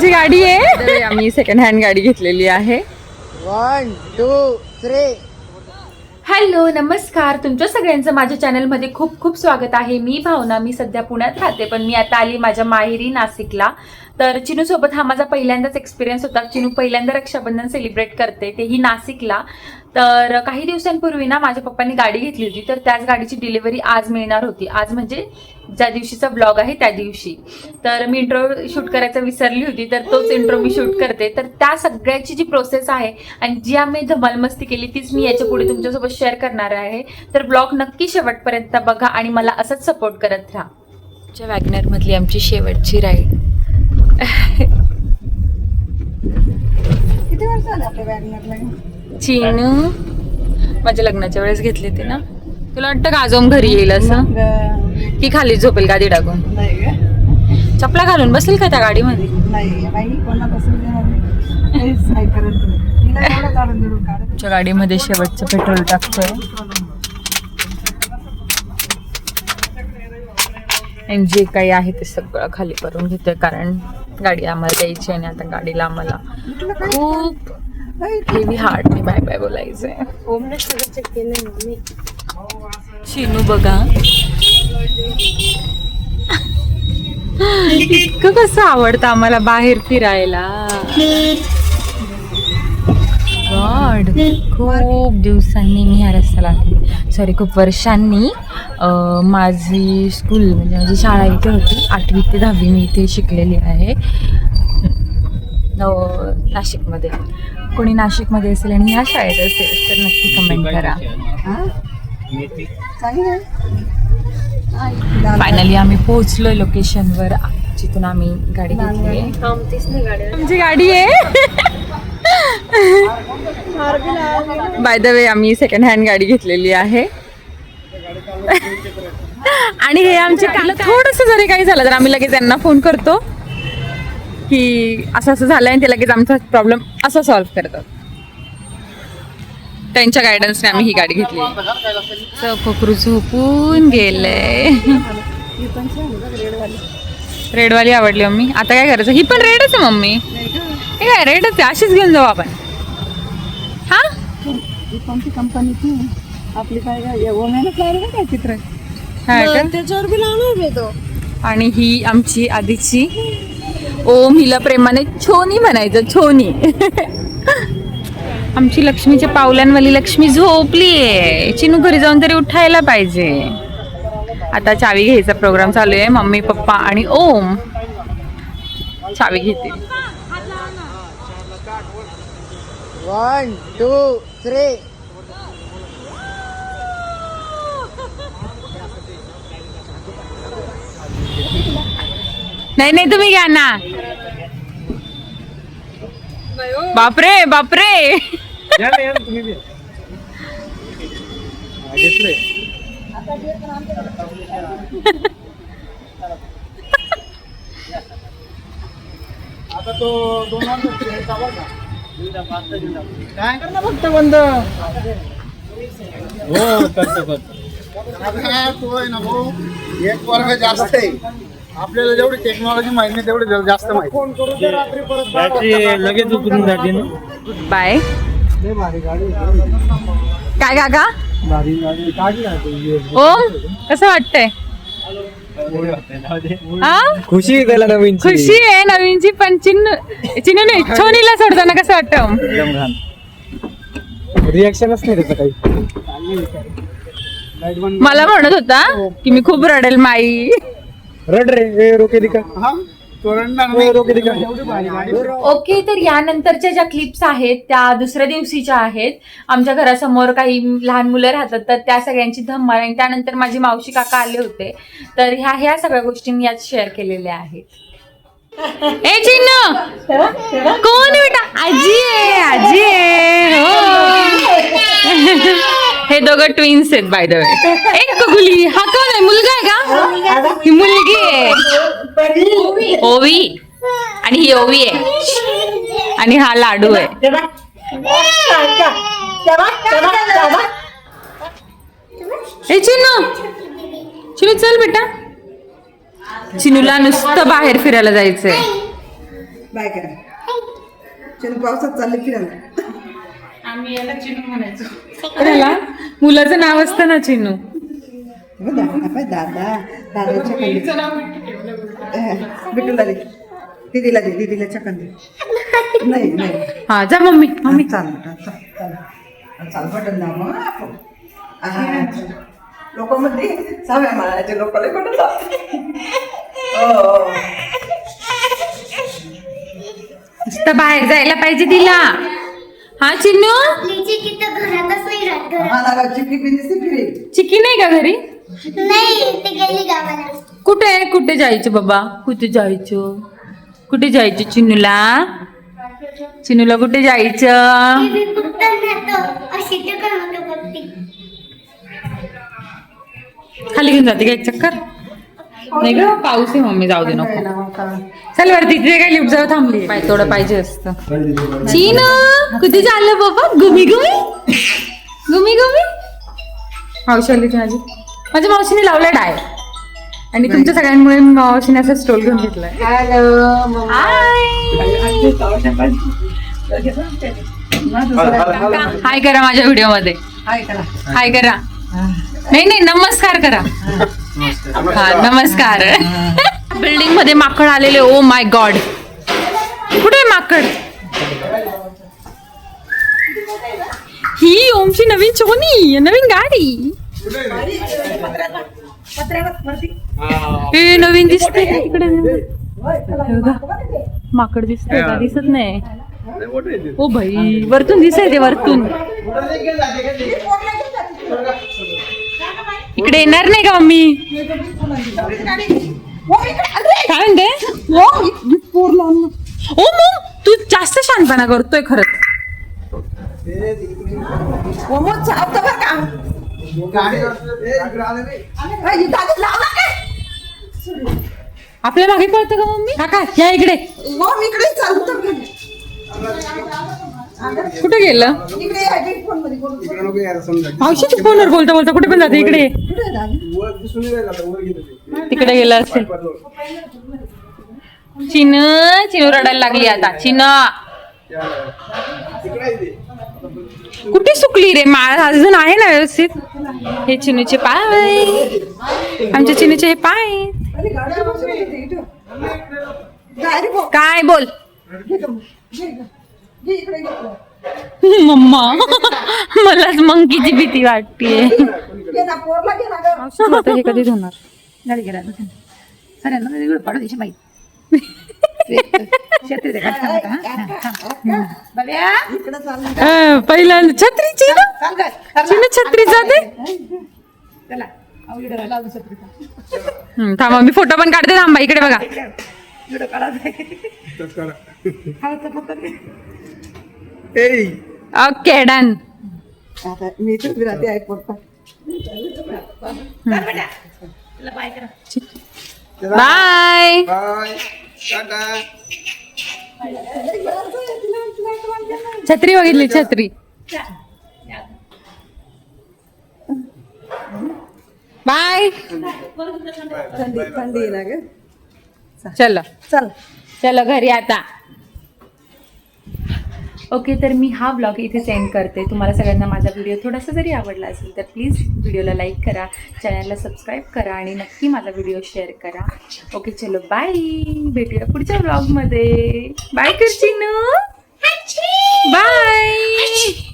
आमची गाडी आहे. आम्ही सेकंड हँड गाडी घेतलेली आहे. वन टू थ्री हॅलो नमस्कार. तुमच्या सगळ्यांचं माझ्या चॅनलमध्ये खूप खूप स्वागत आहे. मी भावना मी सध्या पुण्यात राहते पण मी आता आली माझ्या माहेरी नाशिकला. तर चिनूसोबत हा माझा पहिल्यांदाच एक्सपिरियन्स होता. चिनू पहिल्यांदा रक्षाबंधन सेलिब्रेट करते तेही नाशिकला तर काही दिवसांपूर्वी ना माझ्या पप्पांनी गाडी घेतली होती तर त्याच गाडीची डिलिव्हरी आज मिळणार होती. आज म्हणजे ज्या दिवशीचा ब्लॉग आहे त्या दिवशी. तर मी इंट्रो शूट करायचं विसरली होती तर तोच इंट्रो मी शूट करते. तर त्या सगळ्याची जी प्रोसेस आहे आणि जी आम्ही धमालमस्ती केली तीच मी याच्यापुढे तुमच्यासोबत शेअर करणार आहे. तर ब्लॉग नक्की शेवटपर्यंत बघा आणि मला असंच सपोर्ट करत राहा. आमच्या वॅगनरमधली आमची शेवटची राईड किती वर्ष झाले आपल्या वॅगनरला चिनू माझ्या लग्नाच्या वेळेस घेतली होती ना. तुला वाटतं का आजोम घरी येईल असं? की खाली झोपेल गादी टाकून चपला घालून बसेल का त्या गाडीमध्ये? आमच्या गाडीमध्ये शेवटचं पेट्रोल टाकतोय. आणि जे काही आहे ते सगळं खाली करून घेतोय कारण गाडी आम्हाला द्यायची आणि आता गाडीला आम्हाला खूप हेवी मी बाय बाय बोलायचंय. शिनू बघा. इतकं कसं आवडतं आम्हाला बाहेर फिरायला. गॉड खूप दिवसांनी मी ह्या रस्त्याला सॉरी खूप वर्षांनी माझी स्कूल म्हणजे माझी शाळा इथे होती. आठवी ते दहावी मी इथे शिकलेली आहे. नाशिकमध्ये. कोणी नाशिकमध्ये असेल आणि ह्या शाळेत असेल तर नक्की कमेंट करा. फायनली आम्ही पोहोचलोय लोकेशनवर जिथून आम्ही गाडी घेतली आमची गाडी आहे. बाय द वे आम्ही सेकंड हँड गाडी घेतलेली आहे. आणि हे आमचे काल थोडस जरी काही झालं तर आम्ही लगेच त्यांना फोन करतो की असं असं झालंय आणि ते लगेच आमचा प्रॉब्लेम असं सॉल्व्ह करतात. त्यांच्या गायडन्सने आम्ही ही गाडी घेतली. कोकरू झोपून गेलंय ही पण छान आहे बघ, रेडवाली. आवडली मम्मी. आता काय करायचं? ही पण रेडच आहे मम्मी. हे काय रेडच आहे? अशीच घेऊन जाऊ आपण. हा? ही कोणती कंपनीची आपली काय काय चित्र? हा का? त्याच्यावर बी लावणार मी तो. आणि ही आमची आधीची. ओम हिला प्रेमाने छोनी म्हणायचं छोनी. आमची लक्ष्मीच्या पावलांवाली लक्ष्मी झोपलीये. चिनू घरी जाऊन तरी उठायला पाहिजे. आता चावी घ्यायचा प्रोग्राम चालू आहे. मम्मी पप्पा आणि ओम. चावी घेतील वन टू थ्री नाही नाही तुम्ही घ्या ना. बापरे बापरे. आता तो दोन काय? करणार फक्त बंद. हो करतो करतो. आता तो आहे ना भाऊ एक वर्ग जास्त आहे. आपल्याला जेवढी टेक्नॉलॉजी माहिती नाही तेवढी जरा जास्त माहिती. फोन करून रात्री परत बॅटरी लगेच उतरून जाते ना. बाय. लय भारी गाडी काय काका? भारी गाडी काढली ना ती. ओम कसं वाटतंय? हा? खुशी आहे त्याला नवीन खुशी आहे नवीनची पण चिन्नू चिन्नू नाही छोनीला सोडताना कसं वाटतं? एकदम घाण. रिॲक्शनच नाही त्याचं काही. मला म्हणत होता की मी खूप रडेल माई. रड रे ए, रोके दिका हा. रोके ओके तर यानंतरच्या ज्या क्लिप्स आहेत त्या दुसऱ्या दिवशीच्या आहेत. आमच्या घरासमोर काही लहान मुलं राहतात तर त्या सगळ्यांची धम्माल आणि त्यानंतर माझी मावशी काका आले होते. तर ह्या ह्या सगळ्या गोष्टी मी यात शेअर केलेल्या आहेत. ए चिन्नू! कोण बेटा? आजी आहे आजी आहे. दोघं ट्विन्स आहेत बाय द वे एक कगुली हा कोण आहे? मुलगा आहे का? ही मुलगी आहे. ओवी. आणि ही ओवी आहे. आणि हा लाडू आहे. ए चिनू चिनू चल बेटा. चिनूला नुसतं बाहेर फिरायला जायचंय. बाय करा. चिनू पावसात चालले फिरायला. त्याला मुलाचं नाव असतं ना चिनू? दादा दादाच्या कंदी बिटूला दे दीदीला दे दीदीला चकन दे नाही नाही. हा जा मम्मी मम्मी. चाल चाल चाल. चाल बटन दाब लोक म्हणते सहाव्या माळ्याचे लोक लय बटन दाबते. हो, हो. नुसतं बाहेर जायला पाहिजे तिला. हा चिन्नू? घरातच नाही राहत घरात. चिकी नाही का घरी? नाही ते गेली गावाला. कुठे कुठे जायचं बाबा? कुठे जायचं? कुठे जायचं चिन्नूला? चिन्नूला कुठे जायचं? फक्त अशी बघते खाली घेऊन जाते का एक चक्कर? नाही ग पाऊस आहे मम्मी जाऊ दे नको. चल वरती तिथे काय लिफ्ट जवळ थांबली. पाय थोडं पाहिजे असतं. चीन कुठे चाललं बाबा? गुमी गुमी गुमी गुमी मावशी माझी. माझ्या मावशीने लावलाय डाय. आणि तुमच्या सगळ्यांमुळे मावशीने असं स्टोल घेऊन घेतलाय. हाय. करा माझ्या व्हिडिओमध्ये हाय करा. हाय करा. नाही नाही नमस्कार करा. हा नमस्कार. बिल्डिंगमध्ये माकड आलेले ओ माय गॉड कुठे माकड? ही ओमची नवीन चोनी नवीन गाडी. ए नवीन दिसते इकडे? हे. माकड दिसतंय का? दिसत नाही. ओ भाई वरतून दिसाय ते वरतून. इकडे येणार नाही का मम्मी? काय म्हणते? ओ मग तू जास्त शानपणा करतोय खरंच का आपल्या मागे पळतं का मम्मी? काका या इकडे. इकडे चालतो कुठे गेलं. मावशीच्या फोनवर बोलता बोलता. कुठे पण जाते इकडे? तिकडे गेलं असेल. चिन चिनू रडायला लागली आता. चिन. कुठे सुकली रे? माळ अजून आहे ना व्यवस्थित? हे चिनूचे पाय. आमच्या चिनूचे हे पाय. काय बोल? मम्मा मलाच मंकीची भीती. हे कधी धुणार? गाडी गेला सगळ्यांना वेगळं पाडू छत्री चिन चाल काय चिन छत्री जाते. थांबा मी फोटो पण काढते थांबा इकडे बघा. इकडं काढा ओके डन आता मी इथेच राहते आहे पोरता बाय करा बाय छत्री बघितली छत्री बाय थंडी थंडी ना ग चलो चल चलो घरी आता ओके तर मी हा ब्लॉग इथे सेंड करते. तुम्हाला सगळ्यांना माझा व्हिडिओ थोडासा जरी आवडला असेल तर प्लीज व्हिडिओला लाईक करा चॅनलला सबस्क्राईब करा आणि नक्की माझा व्हिडिओ शेअर करा. ओके चलो बाय भेटूया पुढच्या ब्लॉगमध्ये बाय करची बाय